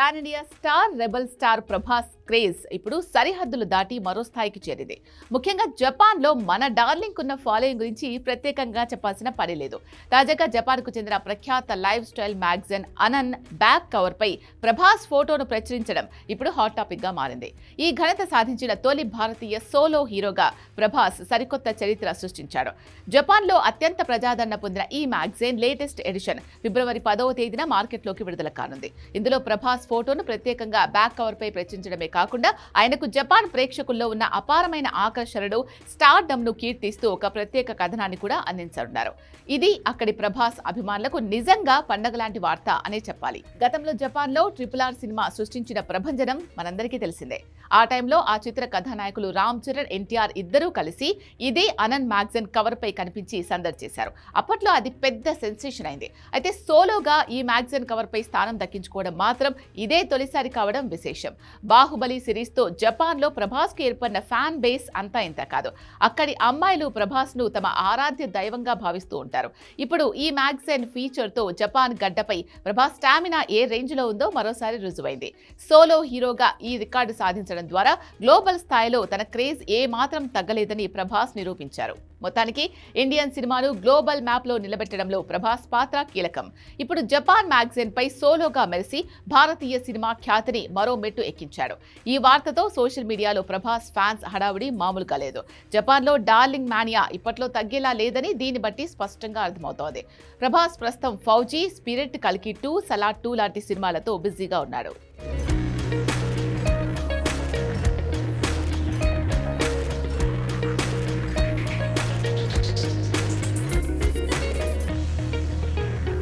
Pan India star rebel star Prabhas craze ఇప్పుడు సరిహద్దులు దాటి మరో స్థాయికి చేరింది. ముఖ్యంగా జపాన్లో మన డార్లింగ్ ఉన్న ఫాలోయింగ్ గురించి ప్రత్యేకంగా చెప్పాల్సిన పని లేదు. తాజాగా జపాన్కు చెందిన ప్రఖ్యాత life style magazine Anan back cover పై ప్రభాస్ ఫోటోను ప్రచురించడం ఇప్పుడు హాట్ టాపిక్గా మారింది. ఈ ఘనత సాధించిన తొలి భారతీయ సోలో హీరోగా ప్రభాస్ సరికొత్త చరిత్ర సృష్టించాడు. జపాన్లో అత్యంత ప్రజాదరణ పొందిన ఈ మ్యాగజైన్ లేటెస్ట్ ఎడిషన్ ఫిబ్రవరి పదవ తేదీన మార్కెట్లోకి విడుదల కానుంది. ఇందులో ప్రభాస్ ఫోటోను ప్రత్యేకంగా బ్యాక్ కవర్ పై ప్రచురించడమే కాకుండా ఆయనకు జపాన్ ప్రేక్షకుల్లో ఉన్న అపారమైన ఆకర్షణను స్టార్డమ్ను కీర్తిస్తూ ఒక ప్రత్యేక కథనాన్ని కూడా అందించనున్నారు. ఇది అక్కడి ప్రభాస్ అభిమానులకు నిజంగా పండగ లాంటి వార్త అనే చెప్పాలి. గతంలో జపాన్లో ట్రిపుల్ ఆర్ సినిమా సృష్టించిన ప్రభంజనం మనందరికీ తెలిసిందే. ఆ టైంలో ఆ చిత్ర కథానాయకులు రామ్ చరణ్ ఎన్టీఆర్ ఇద్దరూ కలిసి ఇదే అనంత్ మ్యాగజైన్ కవర్ పై కనిపించి సందడి చేశారు. అప్పట్లో అది పెద్ద సెన్సేషన్ అయింది. అయితే సోలోగా ఈ మ్యాగ్జిన్ కవర్ పై స్థానం దక్కించుకోవడం మాత్రం ఇదే తొలిసారి కావడం విశేషం. బాహుబలి సిరీస్తో జపాన్లో ప్రభాస్కు ఏర్పడిన ఫ్యాన్ బేస్ అంతా ఇంత కాదు. అక్కడి అమ్మాయిలు ప్రభాస్ను తమ ఆరాధ్య దైవంగా భావిస్తూ ఉంటారు. ఇప్పుడు ఈ మ్యాగజైన్ ఫీచర్తో జపాన్ గడ్డపై ప్రభాస్ స్టామినా ఏ రేంజ్లో ఉందో మరోసారి రుజువైంది. సోలో హీరోగా ఈ రికార్డు సాధించడం ద్వారా గ్లోబల్ స్థాయిలో తన క్రేజ్ ఏ మాత్రం తగ్గలేదని ప్రభాస్ నిరూపించారు. మొత్తానికి ఇండియన్ సినిమాను గ్లోబల్ మ్యాప్లో నిలబెట్టడంలో ప్రభాస్ పాత్ర కీలకం. ఇప్పుడు జపాన్ మ్యాగజైన్పై సోలోగా మెరిసి భారతీయ సినిమా ఖ్యాతిని మరో మెట్టు ఎక్కించాడు. ఈ వార్తతో సోషల్ మీడియాలో ప్రభాస్ ఫ్యాన్స్ హడావుడి మామూలుగా లేదు. జపాన్లో డార్లింగ్ మానియా ఇప్పట్లో తగ్గేలా లేదని దీన్ని బట్టి స్పష్టంగా అర్థమవుతోంది. ప్రభాస్ ప్రస్తుతం ఫౌజీ స్పిరిట్ కల్కి టూ సలాడ్ టూ లాంటి సినిమాలతో బిజీగా ఉన్నాడు.